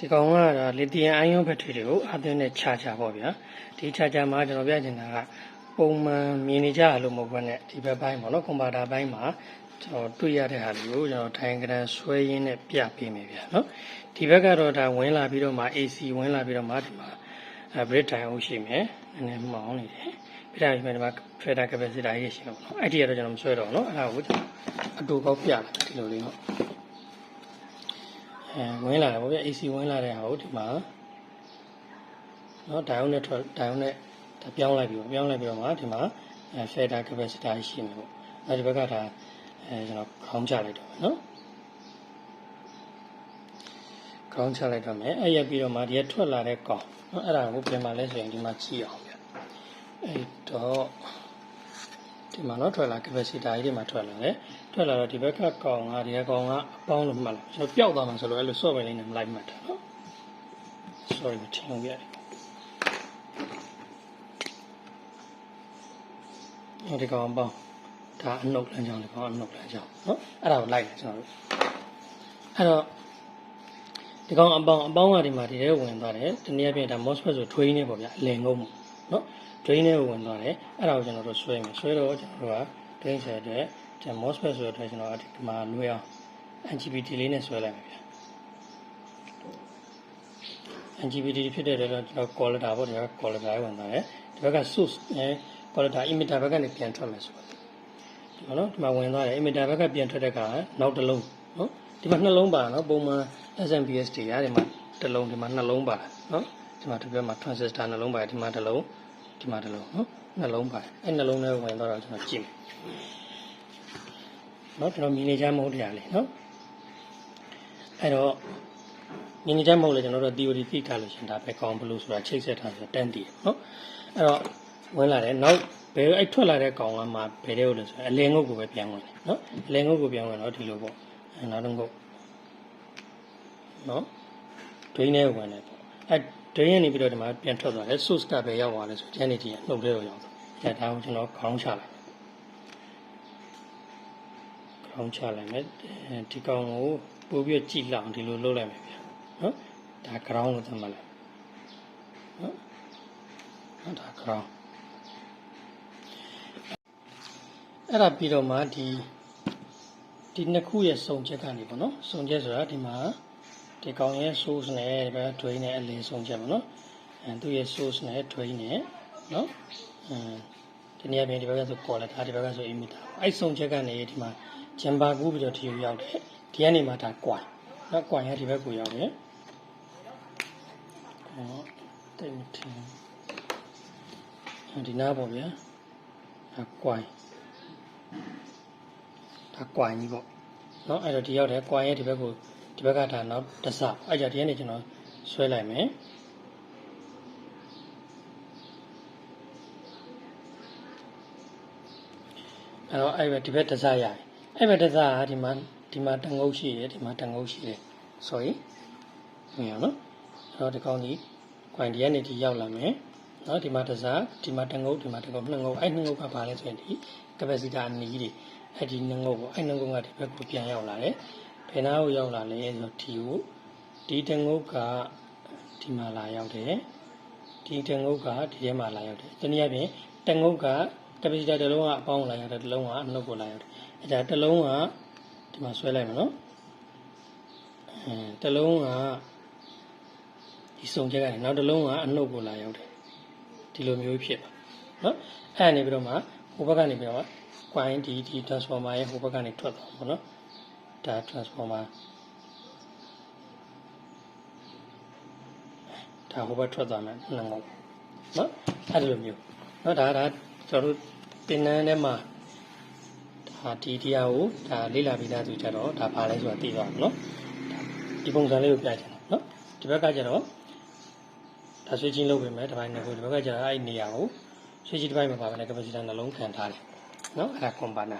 ဒီကောင်ကတော့လီသီယမ်အိုင်ယွန်ဘက်ထရီတွေကိုအသွင်းနဲ့ခြားခြားပေါ့ဗျာဒီခြားခြားမှာကျွန်တော်ပြချင်တာကပုံမှန်မြင်နေကြရလို့မဟုတ်ဘဲနဲ့ဒီဘက်ပိုင်းပေါ့နော်ကွန်ပျူတာပိုင်းမှာကျွန်တော်တွေ့ရတဲ့ဟာတွေကိုကျွန်တော်ထိုင်ကရန်ဆွဲရင်းနဲ့ပြပေးမယ်ဗျာနော်ဒီဘက်ကတော့ဒါဝင်လာပြီးတော့မှ AC ဝင်လာပြီးတော့မှဒီမှာအဲ break time ဟုတ်ရှိမယ်နည်းနည်းမှောင်းနေတယ်ပြတာပြီးမှဒီမှာ filter capacitor ရေးရှိမှာပေါ့နော်အဲ့ဒီကတော့ကျွန်တော်မဆွဲတော့ဘူးနော်အဲ့ဒါကိုကျွန်တော်အတူပေါက်ပြတယ်ဒီလိုလေးနော် အဲဝင်လာတယ်ဗောဗျာ AC ဝင်လာတဲ့ဟာကိုဒီမှာနော်ဒိုင်ယုန်နဲ့ထွက်ဒိုင်ယုန်နဲ့ပြောင်းလိုက်ပြီးပြောင်းလိုက်ပြီးတော့မှဒီမှာ filter capacitor ရှိမှာပေါ့အဲဒီဘက်ကဒါအဲကျွန်တော်ခေါင်းချလိုက်တော့မယ်နော်ခေါင်းချလိုက်တော့မယ်အဲ့ရပြီးတော့မှဒီကထွက်လာတဲ့ကောင်နော်အဲ့ဒါကိုပြန်มาလဲဆိုရင်ဒီမှာကြည့်အောင်ဗျအဲ့တော့ ဒီမှာတော့ထွက်လာ capacitor ကြီးဒီမှာထွက်လာတယ်ထွက်လာတော့ဒီဘက်ကကောင်ကဒီကကောင်ကအပေါင်းလို့မှတ်လိုက်ကျွန်တော်ပျောက်သွားမှဆိုလို့အဲ့လို software လေးနဲ့မလိုက်မှတ်တာနော် sorry မထင်ဘူးရတယ်ဟိုဒီကောင်အပေါင်းဒါအနှုတ်လမ်းကြောင်းဒီကောင်အနှုတ်လမ်းကြောင်းနော်အဲ့ဒါကိုလိုက်တယ်ကျွန်တော်တို့အဲ့တော့ဒီကောင်အပေါင်းအပေါင်းကဒီမှာဒီထဲဝင်သွားတယ်ဒီနေ့အပြင်ဒါ MOSFET ဆို drain နေပေါ့ဗျာအလင်ငုံပေါ့ နော် drain နဲ့ဝင်သွားတယ်အဲ့ဒါကိုကျွန်တော်တို့ဆွဲမယ်ဆွဲတော့ကျွန်တော်တို့က drain ဆက်တဲ့ဒီ MOSFET ဆိုတော့ကျွန်တော်ဒီမှာလွှဲအောင် NGBT လေးနဲ့ဆွဲလိုက်မယ်ဗျာ NGBT ဖြစ်တဲ့တော့ကျွန်တော် quality ပေါ့ဒီက quality ဝင်သွားတယ်ဒီဘက်က source နဲ့ quality emitter ဘက်ကနေပြန်ထွက်မယ်ဆိုတော့ဒီမှာနော်ဒီမှာဝင်သွားတယ် emitter ဘက်ကပြန်ထွက်တဲ့ကနောက်တစ်လုံးနော်ဒီမှာနှလုံးပါနော်ပုံမှန် SMPS တွေရဒီမှာတစ်လုံးဒီမှာနှလုံးပါနော် ဒီမှာဒီဘက်မှာ transistor နှလုံးပါတယ်ဒီမှာတစ်လုံးဒီမှာတစ်လုံးနော်နှလုံးပါတယ်အဲ့နှလုံးနဲ့ဝင်သွားတော့ကျွန်တော်ကြည့်မယ်နော်ကျွန်တော်မြင်နေကြမဟုတ်တရားလေးနော်အဲ့တော့မြင်နေကြမဟုတ်လေကျွန်တော်တို့ theory သိထားလို့ရှင်ဒါပဲကောင်းဘလို့ဆိုတာချိတ်ဆက်ထားဆိုတန်းတည်နော်အဲ့တော့ဝင်လာတယ်နောက်ဘယ်အဲ့ထွက်လာတဲ့ကောင်ကမှဘယ်တဲ့ကိုလဲဆိုရင်အလင်းငုတ်ကိုပဲပြန်ဝင်တယ်နော်အလင်းငုတ်ကိုပြန်ဝင်တော့ဒီလိုပေါ့အဲ့နောက်တော့ငုတ်နော်ဒွိန်းနဲ့ဝင်တယ်ပေါ့အဲ့ ဒွိန်းရနေပြီးတော့ဒီမှာပြန်ထွက်သွားတယ် source ကပဲရောက်သွားတယ်ဆိုကျန်နေကြီးနှုတ်ထဲကိုရောက်သွားအဲ့ဒါကိုကျွန်တော်ခေါင်းချလိုက်ခေါင်းချလိုက်မယ်ဒီကောင်ကိုပို့ပြီးကြည့်လောက်ဒီလိုလုပ်လိုက်မယ်ဗျာနော်ဒါ ground လို့သတ်မှတ်လိုက်နော်နော်ဒါ ground အဲ့ဒါပြီးတော့မှဒီဒီနှစ်ခုရဲ့စုံချက်ကနေပေါ့နော်စုံချက်ဆိုတာဒီမှာ ဒီကောင်ရဲ့ source နဲ့ဒီဘက် drain နဲ့အလင်းဆုံးချက်ပေါ့နော်အဲသူ့ရဲ့ source နဲ့ drain နဲ့နော်အဲဒီနေရာပြင်ဒီဘက်ကဆို collector ဒီဘက်ကဆို emitter အဲ့ဆုံးချက်ကနေဒီမှာ chamber ကူးပြီးတော့ဒီရောက်တယ်ဒီကနေမှဒါ coin နော် coin ရဒီဘက်ကိုရောက်တယ်ဟောတိတ်မထင်ဒီနားပေါ့ဗျာဒါ coin ဒါ coin ကြီးပေါ့နော်အဲ့တော့ဒီရောက်တယ် coin ရဒီဘက်ကို ဒီဘက်ကဒါနောက်တစ်စအဲ့ကြဒီကနေကျွန်တော်ဆွဲလိုက်မယ်အဲ့တော့အဲ့ဘက်ဒီဘက်တစ်စရတယ်အဲ့ဘက်တစ်စကဒီမှာဒီမှာတငုတ်ရှိတယ်ဒီမှာတငုတ်ရှိတယ် sorry မြင်ရနော်အဲ့တော့ဒီကောင်းကြီးကွိုင်ဒီကနေဒီရောက်လာမယ်နော်ဒီမှာတစ်စဒီမှာတငုတ်ဒီမှာတငုတ်နှစ်ငုတ်အဲ့နှစ်ငုတ်ကပါလဲဆိုရင်ဒီ capacitor အနီးတွေအဲ့ဒီနှငုတ်ပေါ့အဲ့နှငုတ်ကဒီဘက်ကိုပြန်ရောက်လာတယ် ဘယ်နာကိုရောက်လာလဲဆိုတော့ဒီကိုဒီတငုတ်ကဒီမှာလာရောက်တယ်ဒီတငုတ်ကဒီထဲမှာလာရောက်တယ်တနည်းအားဖြင့်တငုတ်က capacitor တစ်လုံးကအပေါင်းလာရောက်တယ်တစ်လုံးကအနှုတ်ကိုလာရောက်တယ်အဲ့ဒါတစ်လုံးကဒီမှာဆွဲလိုက်မယ်နော်အဲတစ်လုံးကဒီစုံချက်ကနေနောက်တစ်လုံးကအနှုတ်ကိုလာရောက်တယ်ဒီလိုမျိုးဖြစ်ပါနော်အဲ့ဒါနေပြီးတော့မှဟိုဘက်ကနေပြီးတော့ coin ဒီဒီ transformer ရဲ့ဟိုဘက်ကနေထွက်သွားပါတော့ ဒါ transformer ဒါဟိုဘက်ထွက်သွားမယ်နှငုံနော်အဲ့လိုမျိုးနော်ဒါဒါကျွန်တော်တို့တင်နန်းထဲမှာဒါဒီတရားကိုဒါလေ့လာပြီးသားဆိုကြတော့ဒါဘာလဲဆိုတာသိသွားမှာနော်ဒီပုံစံလေးကိုပြချင်တယ်နော်ဒီဘက်ကကျတော့ဒါဆွေးချင်းလုပ်ပေးမယ်ဒီဘက်နဲ့ကိုဒီဘက်ကကျတော့အဲ့ဒီနေရာကိုဆွေးချင်းဒီဘက်မှာပါပဲ capacity နှလုံးခံထားတယ်နော်အဲ့ဒါ compound